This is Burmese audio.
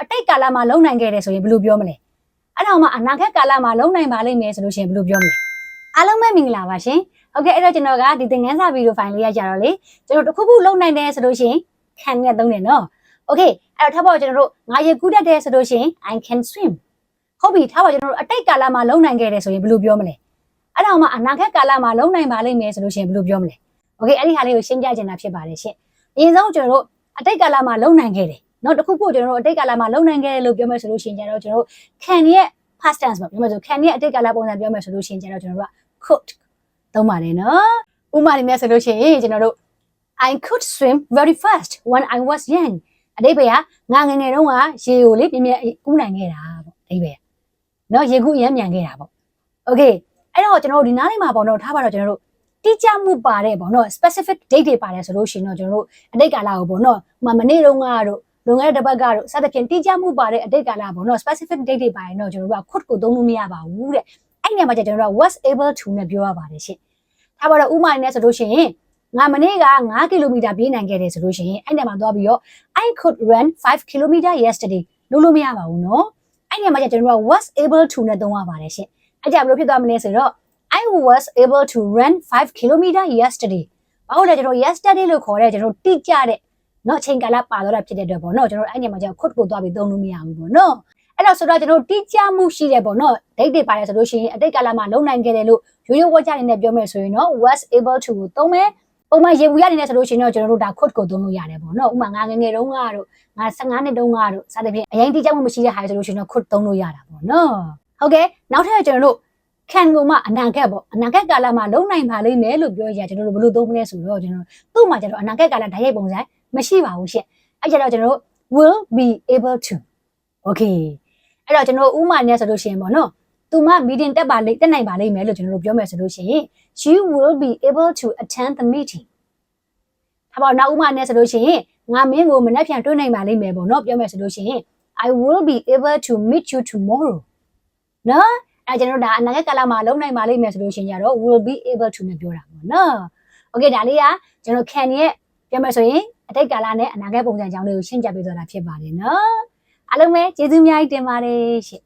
အတိတ်ကာလမှာလုံနိုင်ခဲ့တယ်ဆိုရင်ဘယ်လိုပြောမလဲအဲ့တော့မှအနာဂတ်ကာလမှာလုံနိုင်ပါလိမ့်မယ်ဆိုလို့ရှိရင်ဘယ်လိုပြောမလဲအားလုံးပဲမင်္ဂလာပါရှင်ဟုတ်ကဲ့အဲ့တော့ကျွန်တော်ကဒီသင်ခန်းစာဗီဒီယိုဖိုင်လေးရကြတော့လေကျွန်တော်တစ်ခုခုလုံနိုင်တယ်ဆိုလို့ရှိရင် can နဲ့သုံးတယ်နော်โอเคအဲ့တော့ထားပါတော့ကျွန်တော်တို့ငါရေကူးတတ်တယ်ဆိုလို့ရှိရင် I can swim ဟုတ်ပြီထားပါကျွန်တော်တို့အတိတ်ကာလမှာလုံနိုင်ခဲ့တယ်ဆိုရင်ဘယ်လိုပြောမလဲအဲ့တော့မှအနာဂတ်ကာလမှာလုံနိုင်ပါလိမ့်မယ်ဆိုလို့ရှိရင်ဘယ်လိုပြောမလဲโอเคအဲ့ဒီဟာလေးကိုရှင်းပြချင်တာဖြစ်ပါတယ်ရှင်အရင်ဆုံးကျွန်တော်တို့အတိတ်ကာလမှာလုံနိုင်ခဲ့တယ် နောက်တစ်ခုခုကျွန်တော်တို့အတိတ်ကာလမှာလုံနိုင်ခဲ့တယ်လို့ပြောမယ်ဆိုလို့ရှိရင်ကျတော့ကျွန်တော်တို့ can ရဲ့ past tense ပေါ့ပြောမယ်ဆို can ရဲ့အတိတ်ကာလပုံစံပြောမယ်ဆိုလို့ရှိရင်ကျတော့ကျွန်တော်တို့က could သုံးပါတယ်နော်ဥပမာတွေနဲ့ဆိုလို့ရှိရင်ကျွန်တော်တို့ I could swim very fast when I was young အတိတ်ဘယ်ကငါငယ်ငယ်တုန်းကရေကိုလေပြင်းပြင်းကူးနိုင်ခဲ့တာပေါ့အတိတ်ဘယ်ကနော်ရေကူးအရင်မြန်ခဲ့တာပေါ့ okay အဲ့တော့ကျွန်တော်တို့ဒီနားလေးမှာပေါ့နော်ထားပါတော့ကျွန်တော်တို့တိကျမှုပါတဲ့ပေါ့နော် specific date တွေပါတယ်ဆိုလို့ရှိရင်တော့ကျွန်တော်တို့အတိတ်ကာလကိုပေါ့နော်ဟိုမှာမနေ့တုန်းကတော့ လွန်ခဲ့တဲ့တစ်ပတ်ကတော့စသဖြင့်တိကျမှုပါတဲ့အတိတ်ကာလပေါ့နော် specific date တွေပါရင်တော့ကျွန်တော်တို့က quote ကိုသုံးလို့မရပါဘူးတဲ့အဲ့ညမှာကျကျွန်တော်တို့က was able to နဲ့ပြောရပါတယ်ရှင်ဒါပါတော့ဥမာအနေနဲ့ဆိုလို့ရှိရင်ငါမနေ့က9ကီလိုမီတာပြေးနိုင်ခဲ့တယ်ဆိုလို့ရှိရင်အဲ့ညမှာသွားပြီးတော့ I could run 5 km yesterday လို့လို့မရပါဘူးနော်အဲ့ညမှာကျကျွန်တော်တို့က was able to နဲ့သုံးရပါတယ်ရှင်အဲ့ကြဘယ်လိုဖြစ်သွားမလဲဆိုတော့ I was able to run 5 km yesterday ဘာလို့လဲကျွန်တော် yesterday လို့ခေါ်တဲ့ကျွန်တော်တိကျတဲ့ နော်ချိန်ကာလပါတော့တာဖြစ်တဲ့အတွက်ပေါ့နော်ကျွန်တော်အဲ့ဒီမှာကျတော့ခုတ်ကိုသွားပြီးသုံးလို့မရဘူးပေါ့နော်အဲ့တော့ဆိုတော့ကျွန်တော်တိကျမှုရှိတယ်ပေါ့နော်ဒိတ်တွေပါတယ်ဆိုလို့ရှိရင်အတိတ်ကာလမှာလုံနိုင်ခဲ့တယ်လို့ရိုးရိုးဝတ်ကြနေနဲ့ပြောမယ်ဆိုရင်တော့ was able to ကိုသုံးမယ်ပုံမှန်ရေဘူးရနေတယ်ဆိုလို့ရှိရင်တော့ကျွန်တော်တို့ဒါ quote ကိုသုံးလို့ရတယ်ပေါ့နော်ဥမာငါငငယ်တုန်းကတို့ငါ15နှစ်တုန်းကတို့စသဖြင့်အရင်တိကျမှုမရှိတဲ့ဟာဆိုလို့ရှိရင်တော့ quote သုံးလို့ရတာပေါ့နော်ဟုတ်ကဲ့နောက်ထပ်ကျွန်တော်တို့ခံကုန်မှအနာဂတ်ပေါ့အနာဂတ်ကာလမှာလုံနိုင်ပါလိမ့်မယ်လို့ပြောရကျွန်တော်တို့ဘယ်လိုသုံးမလဲဆိုတော့ကျွန်တော်တို့သူ့မှာကျွန်တော်အနာဂတ်ကာလဓာတ်ရိုက်ပုံစံ မရှိပါဘူးရှင့်အဲ့ကြတော့ကျွန်တော်တို့ will be able to okay အဲ့တော့ကျွန်တော်ဥမာနဲ့ဆိုလို့ရှိရင်ပေါ့နော်သူမ meeting တက်ပါလိမ့်တက်နိုင်ပါလိမ့်မယ်လို့ကျွန်တော်တို့ပြောမယ်ဆိုလို့ရှိရင် she will be able to attend the meeting ဒါပေါ့နောက်ဥမာနဲ့ဆိုလို့ရှိရင်ငါမင်းကိုမနေ့ပြန်တွေ့နိုင်ပါလိမ့်မယ်ပေါ့နော်ပြောမယ်ဆိုလို့ရှိရင် I will be able to meet you tomorrow နော်အဲကျွန်တော်တို့ဒါအနာဂတ်ကာလမှာလုံနိုင်ပါလိမ့်မယ်ဆိုလို့ရှိရင်ကြတော့ will be able to နဲ့ပြောတာပေါ့နော် Okay ဒါလေးကကျွန်တော် can ရဲ့ပြောမယ်ဆိုရင် အတိတ်ကာလနဲ့အနာဂတ်ပုံစံအကြောင်းလေးကိုရှင်းပြပေးသွားတာဖြစ်ပါတယ်နော်အားလုံးပဲကျေးဇူးအများကြီးတင်ပါတယ်ရှင့်